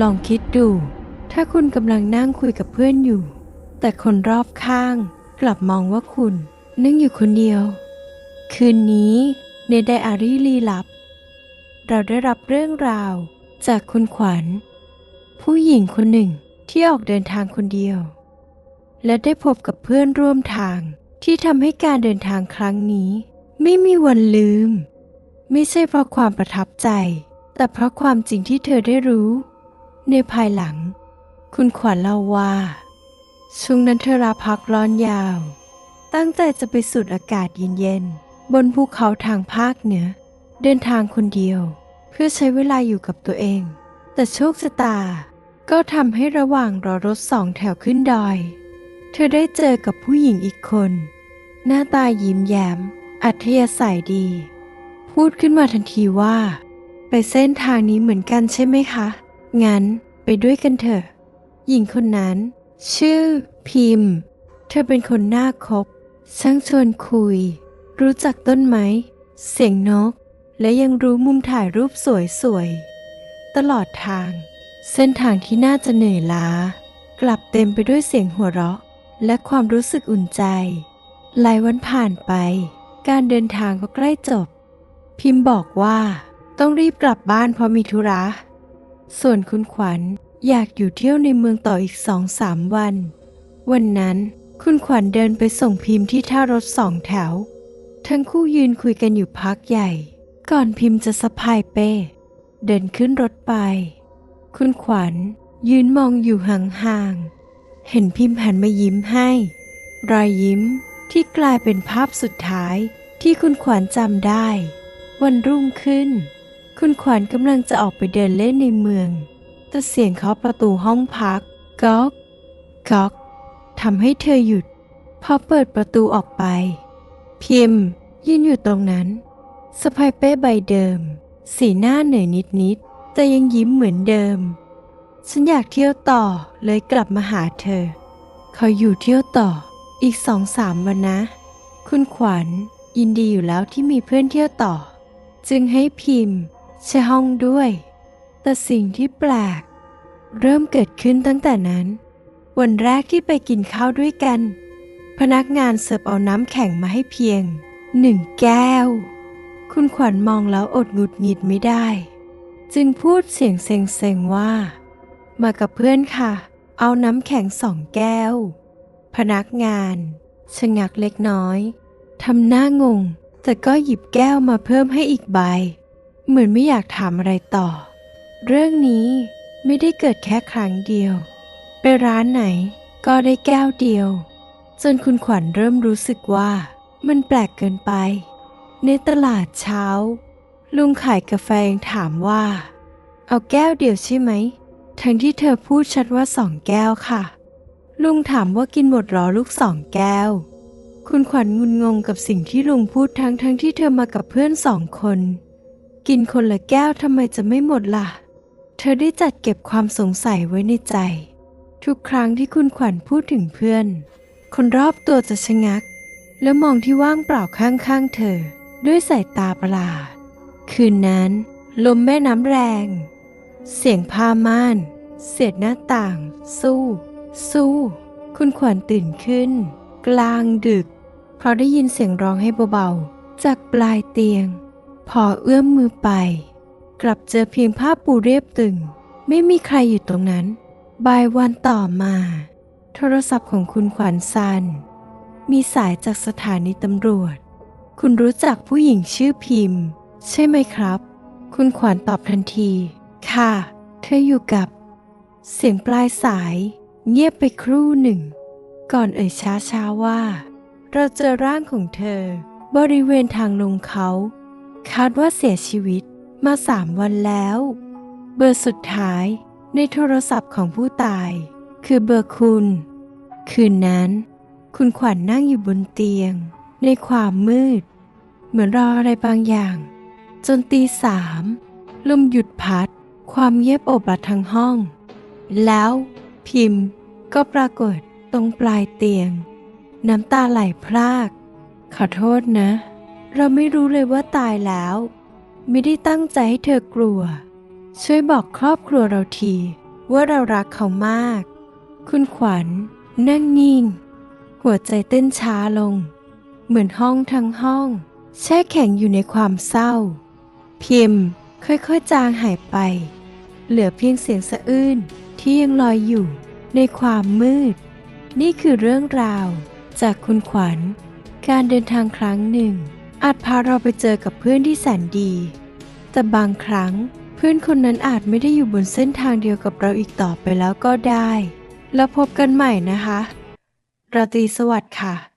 ลองคิดดู ถ้าคุณกำลังนั่งคุยกับเพื่อนอยู่ แต่คนรอบข้างกลับมองว่าคุณ นั่งอยู่คนเดียว คืนนี้ในไดอารี่ลีลับ เราได้รับเรื่องราวจากคุณขวัญ ผู้หญิงคนหนึ่งที่ออกเดินทางคนเดียว และได้พบกับเพื่อนร่วมทางที่ทำให้การเดินทางครั้งนี้ ไม่มีวันลืม ไม่ใช่เพราะความประทับใจ แต่เพราะความจริงที่เธอได้รู้ ในภายหลัง คุณขวัญเล่าว่า ช่วงนั้นเธอลาพักร้อนยาว ตั้งใจจะไปสูดอากาศเย็นๆ บนภูเขาทางภาคเหนือ เดินทางคนเดียว เพื่อใช้เวลาอยู่กับตัวเอง แต่โชคชะตา ก็ทำให้ระหว่างรอรถสองแถวขึ้นดอย เธอได้เจอกับผู้หญิงอีกคน หน้าตายิ้มแย้ม อัธยาศัยดี พูดขึ้นมาทันทีว่า ไปเส้นทางนี้เหมือนกันใช่ไหมคะ งั้นไปด้วยกันเถอะ หญิงคนนั้น ชื่อ พิมพ์ เธอเป็นคนน่าคบช่างชวนคุย รู้จักต้นไม้ เสียงนก และยังรู้มุมถ่ายรูปสวยๆ ตลอดทาง เส้นทางที่น่าจะเหนื่อยล้า กลับเต็มไปด้วยเสียงหัวเราะ และความรู้สึกอุ่นใจ หลายวันผ่านไป การเดินทางก็ใกล้จบ พิมพ์บอกว่า ต้องรีบกลับบ้านเพราะมีธุระ ส่วนคุณขวัญอยากอยู่เที่ยวในเมืองต่ออีกสองสามวัน วันนั้นคุณขวัญเดินไปส่งพิมพ์ที่ท่ารถสองแถว ทั้งคู่ยืนคุยกันอยู่พักใหญ่ ก่อนพิมพ์จะสะพายเป้ เดินขึ้นรถไป คุณขวัญยืนมองอยู่ห่างๆ เห็นพิมพ์หันมายิ้มให้ รอยยิ้มที่กลายเป็นภาพสุดท้ายที่คุณขวัญจำได้ วันรุ่งขึ้น คุณขวัญกำลังจะออกไปเดินเล่นในเมือง แต่เสียงเคาะประตูห้องพักก๊อกก๊อกทำให้เธอหยุด พอเปิดประตูออกไป พิมพ์ ยืนอยู่ตรงนั้นสะพายเป้ใบเดิม สีหน้าเหนื่อยนิดๆแต่ยังยิ้มเหมือนเดิม ฉันอยากเที่ยวต่อเลยกลับมาหาเธอ เขาอยู่เที่ยวต่ออีกสองสามวันนะ คุณขวัญยินดีอยู่แล้วที่มีเพื่อนเที่ยวต่อ จึงให้พิมพ์ ใช้ห้องด้วย แต่สิ่งที่แปลก เริ่มเกิดขึ้นตั้งแต่นั้น วันแรกที่ไปกินข้าวด้วยกัน พนักงานเสิร์ฟเอาน้ำแข็งมาให้เพียงหนึ่งแก้ว คุณขวัญมองแล้วอดหงุดหงิดไม่ได้ จึงพูดเสียงเซ็งๆว่า มากับเพื่อนค่ะ เอาน้ำแข็งสองแก้ว พนักงานชะงักเล็กน้อยทำหน้างง แต่ก็หยิบแก้วมาเพิ่มให้อีกใบ เหมือนไม่อยากถามอะไรต่อ เรื่องนี้ไม่ได้เกิดแค่ครั้งเดียว ไปร้านไหนก็ได้แก้วเดียว จนคุณขวัญเริ่มรู้สึกว่ามันแปลกเกินไป ในตลาดเช้า ลุงขายกาแฟยังถามว่า เอาแก้วเดียวใช่ไหม ทั้งที่เธอพูดชัดว่าสองแก้วค่ะ ลุงถามว่ากินหมดหรอลูกสองแก้ว คุณขวัญงุนงงกับสิ่งที่ลุงพูดทั้งทั้งที่เธอมากับเพื่อนสองคน กินคนละแก้วทำไมจะไม่หมดล่ะ เธอได้จัดเก็บความสงสัยไว้ในใจ ทุกครั้งที่คุณขวัญพูดถึงเพื่อน คนรอบตัวจะชะงัก แล้วมองที่ว่างเปล่าข้างๆเธอ ด้วยสายตาประหลาด คืนนั้น ลมแม่น้ำแรง เสียงผ้าม่านเศษหน้าต่าง สู้ สู้ คุณขวัญตื่นขึ้น กลางดึก เพราะได้ยินเสียงร้องให้เบาๆ จากปลายเตียง พอเอื้อมมือไป กลับเจอเพียงผ้าปูเรียบตึง ไม่มีใครอยู่ตรงนั้นบ่ายวันต่อมา โทรศัพท์ของคุณขวัญซัน มีสายจากสถานีตำรวจ คุณรู้จักผู้หญิงชื่อพิมพ์ ใช่ไหมครับ คุณขวัญตอบทันที ค่ะ เธออยู่กับ เสียงปลายสาย เงียบไปครู่หนึ่ง ก่อนเอ่ยช้าๆว่า เราเจอร่างของเธอ บริเวณทางลงเขา คาดว่าเสียชีวิตมาสามวันแล้ว เบอร์สุดท้ายในโทรศัพท์ของผู้ตาย คือเบอร์คุณ คืนนั้น คุณขวัญนนั่งอยู่บนเตียง ในความมืด เหมือนรออะไรบางอย่าง จนตีสามลมหยุดพัด ความเงียบอบรัดทั้งห้อง แล้วพิมพ์ก็ปรากฏตรงปลายเตียง น้ำตาไหลพราก ขอโทษนะ เราไม่รู้เลยว่าตายแล้ว ไม่ได้ตั้งใจให้เธอกลัว ช่วยบอกครอบครัวเราที ว่าเรารักเขามาก คุณขวัญ นั่งนิ่ง หัวใจเต้นช้าลง เหมือนห้องทั้งห้อง แช่แข็งอยู่ในความเศร้า พิมพ์ค่อยๆจางหายไป เหลือเพียงเสียงสะอื้นที่ยังลอยอยู่ในความมืด นี่คือเรื่องราว จากคุณขวัญ การเดินทางครั้งหนึ่ง อาจพาเราไปเจอกับเพื่อนที่แสนดี แต่บางครั้งเพื่อนคนนั้นอาจไม่ได้อยู่บนเส้นทางเดียวกับเราอีกต่อไปแล้วก็ได้ แล้วพบกันใหม่นะคะ ราตรีสวัสดิ์ค่ะ